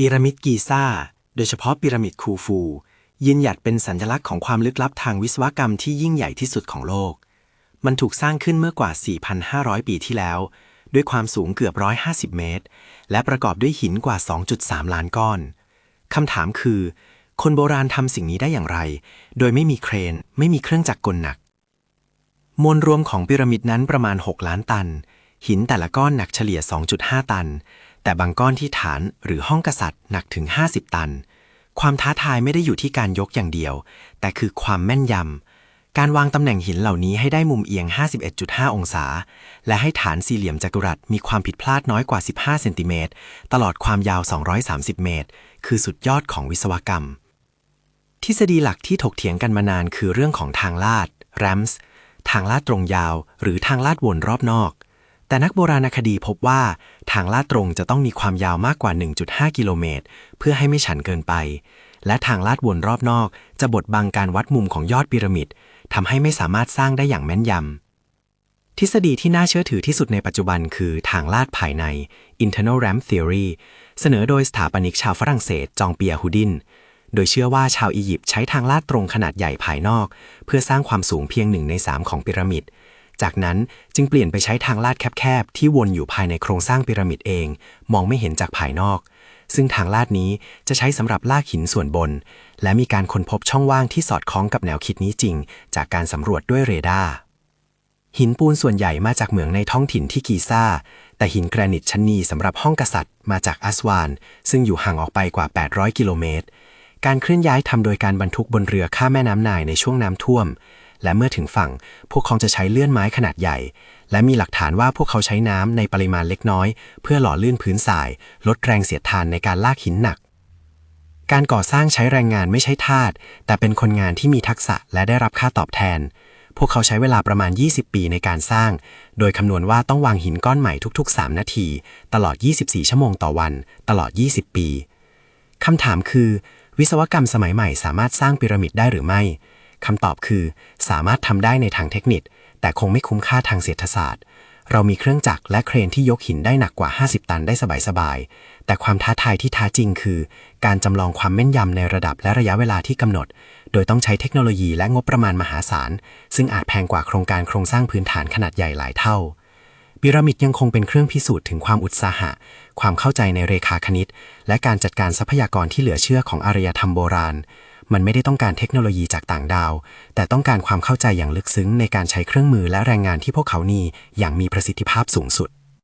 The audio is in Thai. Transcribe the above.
พีระมิดกีซ่า โดยเฉพาะพีระมิดคูฟู ยืนหยัดเป็นสัญลักษณ์ของความลึกลับทางวิศวกรรมที่ยิ่งใหญ่ที่สุดของโลก มันถูกสร้างขึ้นเมื่อกว่า 4,500 ปีที่แล้ว ด้วยความสูงเกือบ 150 เมตร และประกอบด้วยหินกว่า 2.3 ล้านก้อน คำถามคือ คนโบราณทำสิ่งนี้ได้อย่างไร โดยไม่มีเครน ไม่มีเครื่องจักรกลหนัก มวลรวมของพีระมิดนั้นประมาณ 6 ล้านตัน หินแต่ละก้อนหนักเฉลี่ย 2.5 ตัน แต่บางก้อนที่ฐานหรือห้องกษัตริย์หนักถึง 50 ตัน ความท้าทายไม่ได้อยู่ที่การยกอย่างเดียว แต่คือความแม่นยำ การวางตำแหน่งหินเหล่านี้ให้ได้มุมเอียง 51.5 องศา และให้ฐานสี่เหลี่ยมจัตุรัสมีความผิดพลาดน้อยกว่า 15 เซนติเมตร ตลอดความยาว 230 เมตร คือสุดยอดของวิศวกรรม ทฤษฎีหลักที่ถกเถียงกันมานานคือเรื่องของทางลาด ramps ทางลาดตรงยาว หรือทางลาดวนรอบนอก แต่นักโบราณคดีพบว่า ทางลาดตรงจะต้องมีความยาวมากกว่า 1.5 กิโลเมตร เพื่อให้ไม่ฉันเกินไป และทางลาดวนรอบนอกจะบดบังการวัดมุมของยอดพีระมิดทำให้ไม่สามารถสร้างได้อย่างแม่นยำ ทฤษฎีที่น่าเชื่อถือที่สุดในปัจจุบันคือทางลาดภายใน internal ramp theory เสนอโดยสถาปนิกชาวฝรั่งเศสจองเปียฮูดิน โดยเชื่อว่าชาวอียิปต์ใช้ทางลาดตรงขนาดใหญ่ภายนอก เพื่อสร้างความสูงเพียงหนึ่งในสามของพีระมิด จากนั้นจึงเปลี่ยนไปใช้ทางลาดแคบๆ ที่วนอยู่ภายในโครงสร้างพีระมิดเอง มองไม่เห็นจากภายนอก ซึ่งทางลาดนี้จะใช้สำหรับลากหินส่วนบน และมีการค้นพบช่องว่างที่สอดคล้องกับแนวคิดนี้จริง จากการสำรวจด้วยเรดาร์หินปูนส่วนใหญ่มาจากเหมืองในท้องถิ่นที่กีซ่า แต่หินแกรนิตชั้นนีสำหรับห้องกษัตริย์มาจากอัสวาน ซึ่งอยู่ห่างออกไปกว่า 800 กิโลเมตร การเคลื่อนย้ายทำโดยการบรรทุกบนเรือข้ามแม่น้ำนายในช่วงน้ำท่วม และเมื่อถึงฝั่ง พวกเขาจะใช้เลื่อนไม้ขนาดใหญ่ และมีหลักฐานว่าพวกเขาใช้น้ำในปริมาณเล็กน้อย เพื่อหล่อลื่นพื้นทราย ลดแรงเสียดทานในการลากหินหนัก การก่อสร้างใช้แรงงานไม่ใช่ทาสแต่เป็นคนงานที่มีทักษะและได้รับค่าตอบแทน พวกเขาใช้เวลาประมาณ 20 ปีในการสร้าง โดยคำนวณว่าต้องวางหินก้อนใหม่ทุก ๆ 3 นาที ตลอด 24 ชั่วโมงต่อวัน ตลอด 20 ปีคำถามคือ วิศวกรรมสมัยใหม่สามารถสร้างพีระมิดได้หรือไม่ คำตอบคือ สามารถทำได้ในทางเทคนิค แต่คงไม่คุ้มค่าทางเศรษฐศาสตร์ เรามีเครื่องจักรและเครนที่ยกหินได้หนักกว่า 50 ตันได้สบายๆ แต่ความท้าทายที่ท้าจริงคือ การจำลองความแม่นยำในระดับและระยะเวลาที่กำหนด โดยต้องใช้เทคโนโลยีและงบประมาณมหาศาล ซึ่งอาจแพงกว่าโครงการโครงสร้างพื้นฐานขนาดใหญ่หลายเท่าพีระมิดยังคงเป็นเครื่องพิสูจน์ถึงความอุตสาหะ ความเข้าใจในเรขาคณิต และการจัดการทรัพยากรที่เหลือเชื่อของอารยธรรมโบราณ มันไม่ได้ต้องการเทคโนโลยีจากต่างดาว แต่ต้องการความเข้าใจอย่างลึกซึ้งในการใช้เครื่องมือและแรงงานที่พวกเขามีอย่างมีประสิทธิภาพสูงสุด